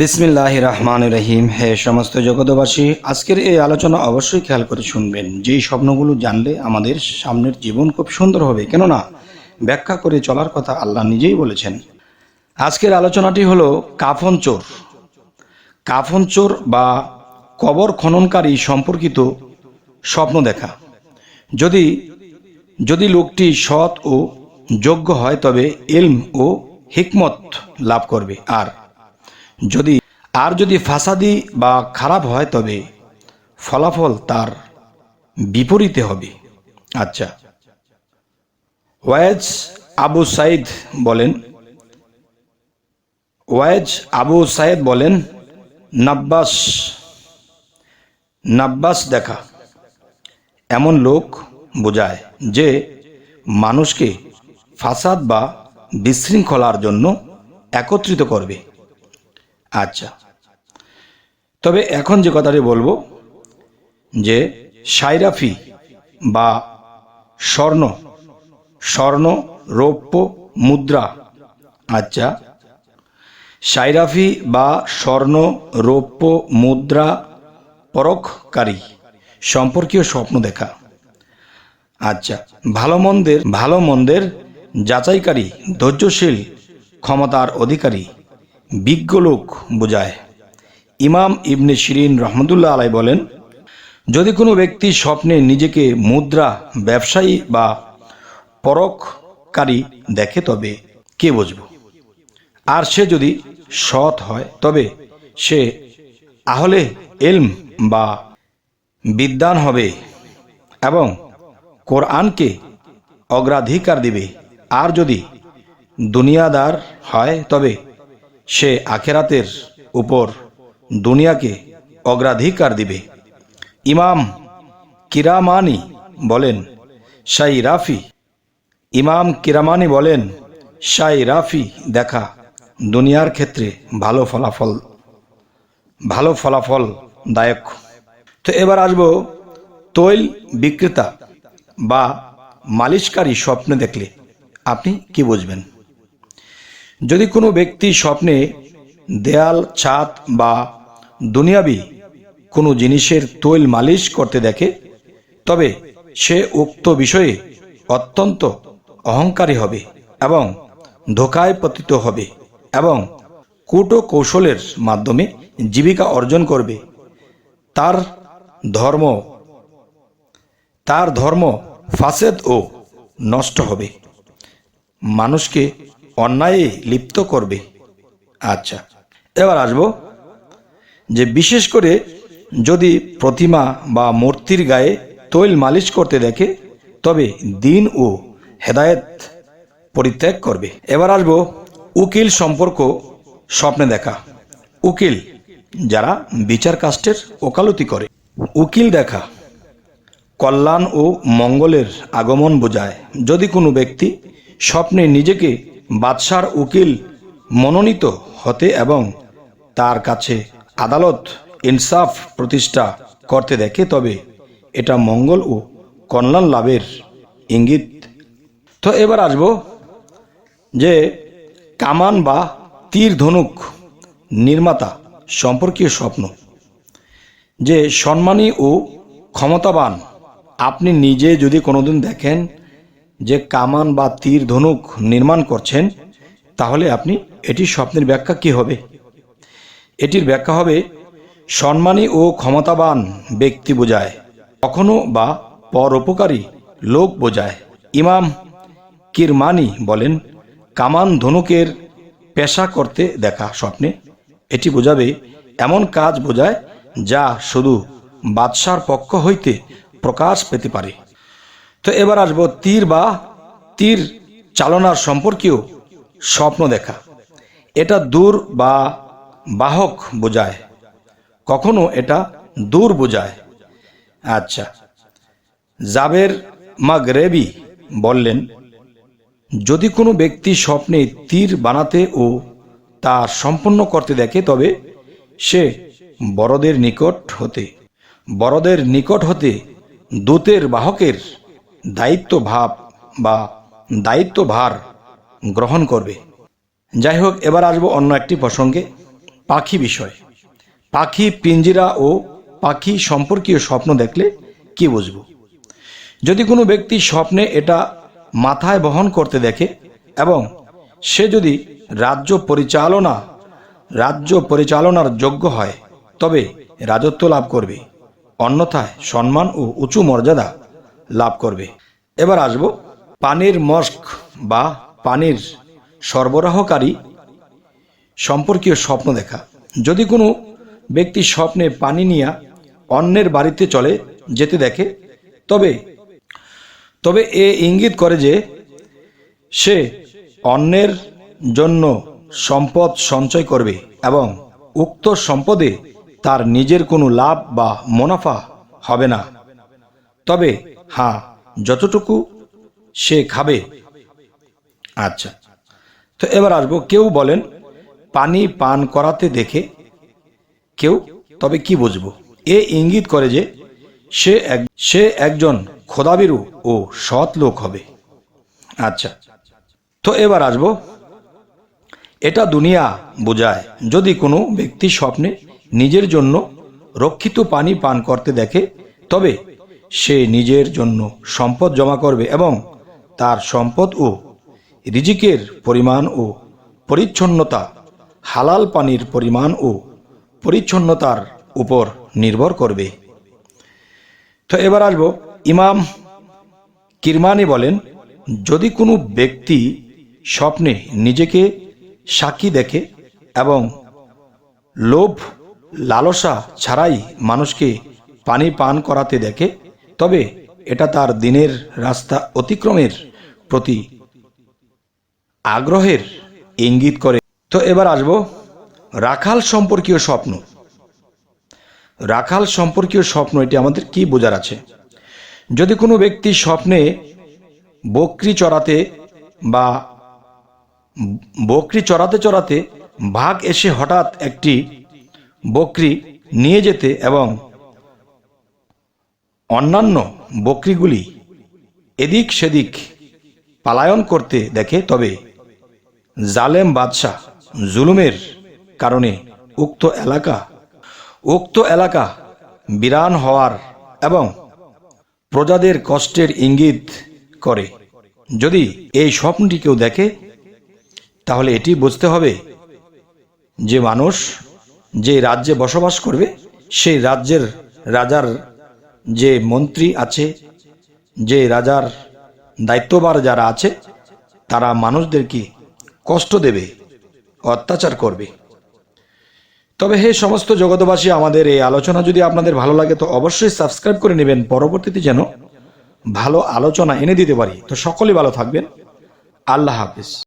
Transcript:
বিসমিল্লাহ রহমান রহিম। হে সমস্ত জগতবাসী আজকের এই আলোচনা অবশ্যই খেয়াল করে শুনবেন। যেই স্বপ্নগুলো জানলে আমাদের সামনের জীবন খুব সুন্দর হবে, কেননা ব্যাখ্যা করে চলার কথা আল্লাহ নিজেই বলেছেন। আজকের আলোচনাটি হলো কাফন চোর। কাফন চোর বা কবর খননকারী সম্পর্কিত স্বপ্ন দেখা। যদি যদি লোকটি সৎ ও যোগ্য হয়, তবে এলম ও হিকমত লাভ করবে। আর যদি, আর যদি ফাসাদি বা খারাপ হয় তবে ফলাফল তার বিপরীতে হবে। আচ্ছা। ওয়াজ আবু সাইদ বলেন ওয়াজ আবু সাইদ বলেন, নাব্বাস নাব্বাস দেখা এমন লোক বোঝায় যে মানুষকে ফাসাদ বা বিশৃঙ্খলার জন্য একত্রিত করবে। আচ্ছা। তবে এখন যে কথাটি বলব, যে সাইরাফি বা স্বর্ণ স্বর্ণ, রৌপ্য, মুদ্রা আচ্ছা সাইরাফি বা স্বর্ণ, রৌপ্য, মুদ্রা পরখকারী সম্পর্কীয় স্বপ্ন দেখা। আচ্ছা ভালো মন্দের ভালো মন্দের যাচাইকারী, ধৈর্যশীল, ক্ষমতার অধিকারী বিজ্ঞ লোক বোঝায়। ইমাম ইবনে শিরিন রহমদুল্লাহ আলাই বলেন, যদি কোনো ব্যক্তি স্বপ্নে নিজেকে মুদ্রা, ব্যবসায়ী বা পরককারী দেখে তবে কে বুঝব? আর সে যদি সৎ হয় তবে সে আহলে এলম বা বিদ্যান হবে এবং কোরআনকে অগ্রাধিকার দিবে। আর যদি দুনিয়াদার হয় তবে সে আখেরাতের উপর দুনিয়াকে অগ্রাধিকার দিবে। ইমাম কিরামানি বলেন, শাই রাফি। ইমাম কিরামানি বলেন, শাই রাফি দেখা দুনিয়ার ক্ষেত্রে ভালো ফলাফল ভালো ফলাফল দায়ক। তো এবার আসব তৈল বিক্রেতা বা মালিশকারী স্বপ্নে দেখলে। আপনি কি বুঝবেন? যদি কোনো ব্যক্তি স্বপ্নে দেয়াল, ছাদ বা দুনিয়াবি কোনো জিনিসের তৈল মালিশ করতে দেখে, তবে সে উক্ত বিষয়ে অত্যন্ত অহংকারী হবে এবং ধোকায় পতিত হবে এবং কুটো কৌশলের মাধ্যমে জীবিকা অর্জন করবে। তার ধর্ম তার ধর্ম ফাসেদ ও নষ্ট হবে। মানুষকে অন্যায়ে লিপ্ত করবে। আচ্ছা এবার আসব যে বিশেষ করে যদি প্রতিমা বা মূর্তির গায়ে তৈল মালিশ করতে দেখে, তবে দিন ও হেদায়েত পরিত্যাগ করবে। এবার আসব উকিল সম্পর্ক স্বপ্নে দেখা। উকিল যারা বিচার কাস্টের ওকালতি করে। উকিল দেখা কল্যাণ ও মঙ্গলের আগমন বোঝায়। যদি কোনো ব্যক্তি স্বপ্নে নিজেকে বাদশার উকিল মনোনীত হতে এবং তার কাছে আদালত ইনসাফ প্রতিষ্ঠা করতে দেখে, তবে এটা মঙ্গল ও কল্যাণ লাভের ইঙ্গিত। তো এবার আসব যে কামান বা তীর ধনুক নির্মাতা সম্পর্কীয় স্বপ্ন। যে সম্মানী ও ক্ষমতাবান, আপনি নিজে যদি কোনোদিন দেখেন যে কামান বা তীর ধনুক নির্মাণ করছেন, তাহলে আপনি এটির স্বপ্নের ব্যাখ্যা কি হবে? এটির ব্যাখ্যা হবে, সম্মানী ও ক্ষমতাবান ব্যক্তি বোঝায়, কখনো বা পরোপকারী লোক বোঝায়। ইমাম কিরমানি বলেন, কামান ধনুকের পেশা করতে দেখা স্বপ্নে। এটি বোঝাবে, এমন কাজ বোঝায় যা শুধু বাদশার পক্ষ হইতে প্রকাশ পেতে পারে। তো এবার আসব তীর বা তীর চালনার সম্পর্কেও স্বপ্ন দেখা। এটা দূর বা বাহক বোঝায়। কখনো এটা দূর বোঝায়। আচ্ছা জাবের মাগরেবি বললেন, যদি কোনো ব্যক্তি স্বপ্নে তীর বানাতে ও তা সম্পন্ন করতে দেখে, তবে সে বড়দের নিকট হতে, বড়দের নিকট হতে দূতের বাহকের দায়িত্ব ভাব বা দায়িত্ব ভার গ্রহণ করবে। যাই হোক, এবার আসব অন্য একটি প্রসঙ্গে, পাখি বিষয়। পাখি পিঞ্জিরা ও পাখি সম্পর্কীয় স্বপ্ন দেখলে কি বুঝব? যদি কোনো ব্যক্তি স্বপ্নে এটা মাথায় বহন করতে দেখে এবং সে যদি রাজ্য পরিচালনা, রাজ্য পরিচালনার যোগ্য হয়, তবে রাজত্ব লাভ করবে। অন্যথায় সম্মান ও উঁচু মর্যাদা লাভ করবে। এবার আসব পানির মস্ক বা পানির সরবরাহকারী সম্পর্কীয় স্বপ্ন দেখা। যদি কোনো ব্যক্তি স্বপ্নে পানি নিয়ে অন্যের বাড়িতে চলে যেতে দেখে, তবে তবে এ ইঙ্গিত করে যে সে অন্যের জন্য সম্পদ সঞ্চয় করবে এবং উক্ত সম্পদে তার নিজের কোনো লাভ বা মুনাফা হবে না। তবে হ্যাঁ যতটুকু সে খাবে। আচ্ছা তো এবার আসব। কেউ বলেন, পানি পান করাতে দেখে কেউ, তবে কি বুঝব? এ ইঙ্গিত করে যে সে এক, সে একজন খোদাবিরু ও সৎ লোক হবে। আচ্ছা তো এবার আসব। এটা দুনিয়া বোঝায়, যদি কোনো ব্যক্তি স্বপ্নে নিজের জন্য রক্ষিত পানি পান করতে দেখে, তবে সে নিজের জন্য সম্পদ জমা করবে এবং তার সম্পদ ও রিজিকের পরিমাণ ও পরিচ্ছন্নতা, হালাল পানির পরিমাণ ও পরিচ্ছন্নতার উপর নির্ভর করবে। তো এবার আসব, ইমাম কিরমানি বলেন, যদি কোনো ব্যক্তি স্বপ্নে নিজেকে সাক্ষী দেখে এবং লোভ, লালসা ছাড়াই মানুষকে পানি পান করাতে দেখে তবে এটা তার দিনের রাস্তা অতিক্রমের প্রতি আগ্রহের ইঙ্গিত করে। তো এবার আসব রাখাল সম্পর্কীয় স্বপ্ন। রাখাল সম্পর্কীয় স্বপ্ন, এটি আমাদের কি বোঝার আছে? যদি কোনো ব্যক্তি স্বপ্নে বকরি চড়াতে বা বকরি চড়াতে চড়াতে ভাগ এসে হঠাৎ একটি বকরি নিয়ে যেতে এবং অন্যান্য বকরিগুলি এদিক সেদিক পালায়ন করতে দেখে, তবে জালেম বাদশাহ জুলুমের কারণে উক্ত এলাকা উক্ত এলাকা বিরান হওয়ার এবং প্রজাদের কষ্টের ইঙ্গিত করে। যদি এই স্বপ্নটি কেউ দেখে, তাহলে এটি বুঝতে হবে যে মানুষ যে রাজ্যে বসবাস করবে, সেই রাজ্যের রাজার যে মন্ত্রী আছে, যে রাজার দায়িত্ববার যারা আছে, তারা মানুষদেরকে কষ্ট দেবে, অত্যাচার করবে। তবে হে সমস্ত জগতবাসী আমাদের এই আলোচনা যদি আপনাদের ভালো লাগে, তো অবশ্যই সাবস্ক্রাইব করে নেবেন। পরবর্তীতে যেন ভালো আলোচনা এনে দিতে পারি। তো সকলে ভালো থাকবেন। আল্লাহ হাফিজ।